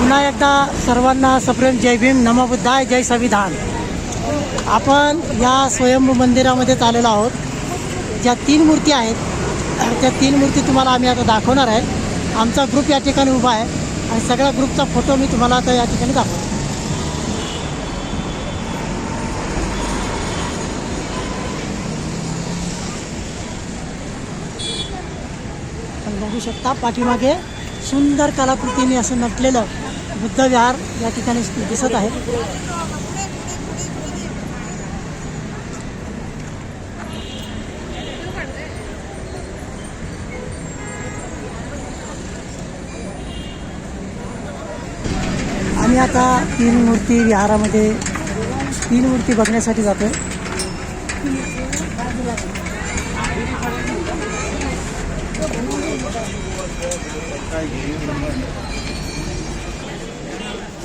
पुन्हा एकदा सर्वांना सप्रेम जय भीम नमबुद्धाय जय संविधान. आपण या स्वयंभू मंदिरामध्येच आलेलो आहोत. ज्या तीन मूर्ती आहेत त्या तीन मूर्ती तुम्हाला आम्ही आता दाखवणार आहे. आमचा ग्रुप या ठिकाणी उभा आहे आणि सगळ्या ग्रुपचा फोटो मी तुम्हाला आता या ठिकाणी दाखवतो. बघू शकता पाठीमागे सुंदर कलाकृतीने असं नटलेलं बुद्ध विहार या ठिकाणी दिसत आहे. आम्ही आता तीन मूर्ती विहारामध्ये तीन मूर्ती बघण्यासाठी जातोय.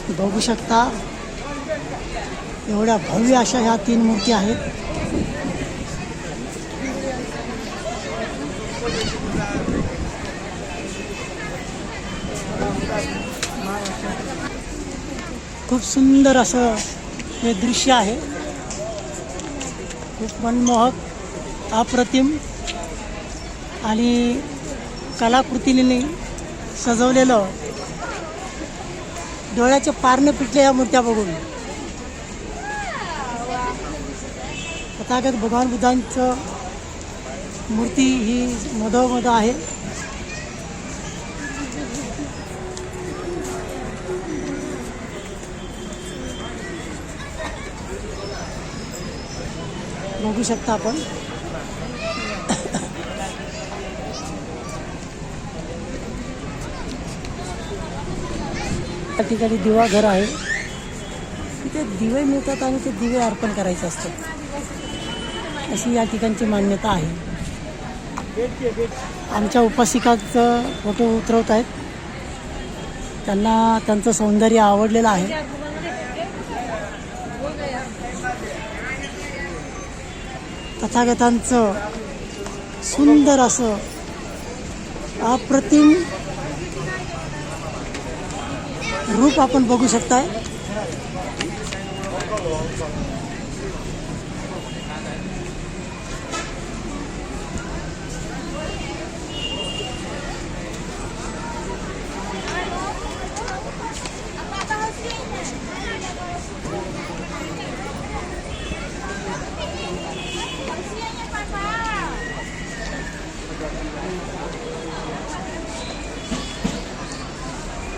बघू शकता. एवढ्या भव्य अशा ह्या तीन मूर्ती आहेत. खूप सुंदर असं हे दृश्य आहे. खूप मनमोहक अप्रतिम आणि कलाकृतीने सजवलेलं डोळ्याचे पारणे पिटले या मूर्त्या बघून. तथागत भगवान बुद्धांचं मूर्ती ही मधोमध आहे. बघू शकता आपण. त्या ठिकाणी दिवा घर आहे. तिथे दिवे मिळतात आणि ते दिवे अर्पण करायचे असतात अशी या ठिकाणची मान्यता आहे. आमच्या उपासिकाचं फोटो उतरवत आहेत. त्यांना त्यांचं सौंदर्य आवडलेलं आहे. तथागतांचं सुंदर असं अप्रतिम रूप आपण बघू शकताय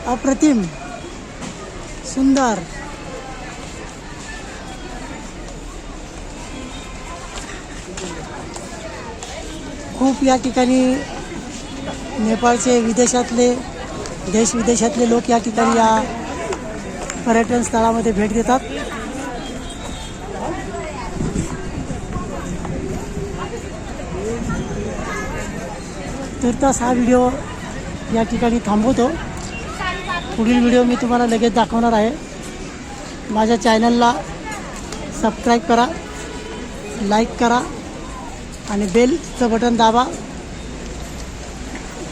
अप्रतिम. सुंदर. खूप या ठिकाणी नेपाळचे विदेशातले देश विदेशातले लोक या ठिकाणी या पर्यटन स्थळामध्ये भेट देतात. तुर्तास हा व्हिडिओ या ठिकाणी थांबवतो. पुढील व्हिडिओ मी तुम्हाला लगेच दाखवणार आहे. माझ्या चॅनलला सबस्क्राईब करा लाईक करा आणि बेलचं बटन दाबा.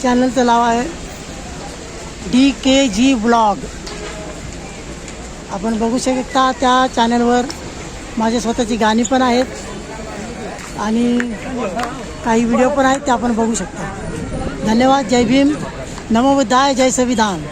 चॅनलचं नाव आहे डी के जी ब्लॉग. आपण बघू शकता त्या चॅनलवर माझे स्वतःची गाणी पण आहेत आणि काही व्हिडिओ पण आहेत ते आपण बघू शकता. धन्यवाद जय भीम. नमोबुद्धाय जय संविधान.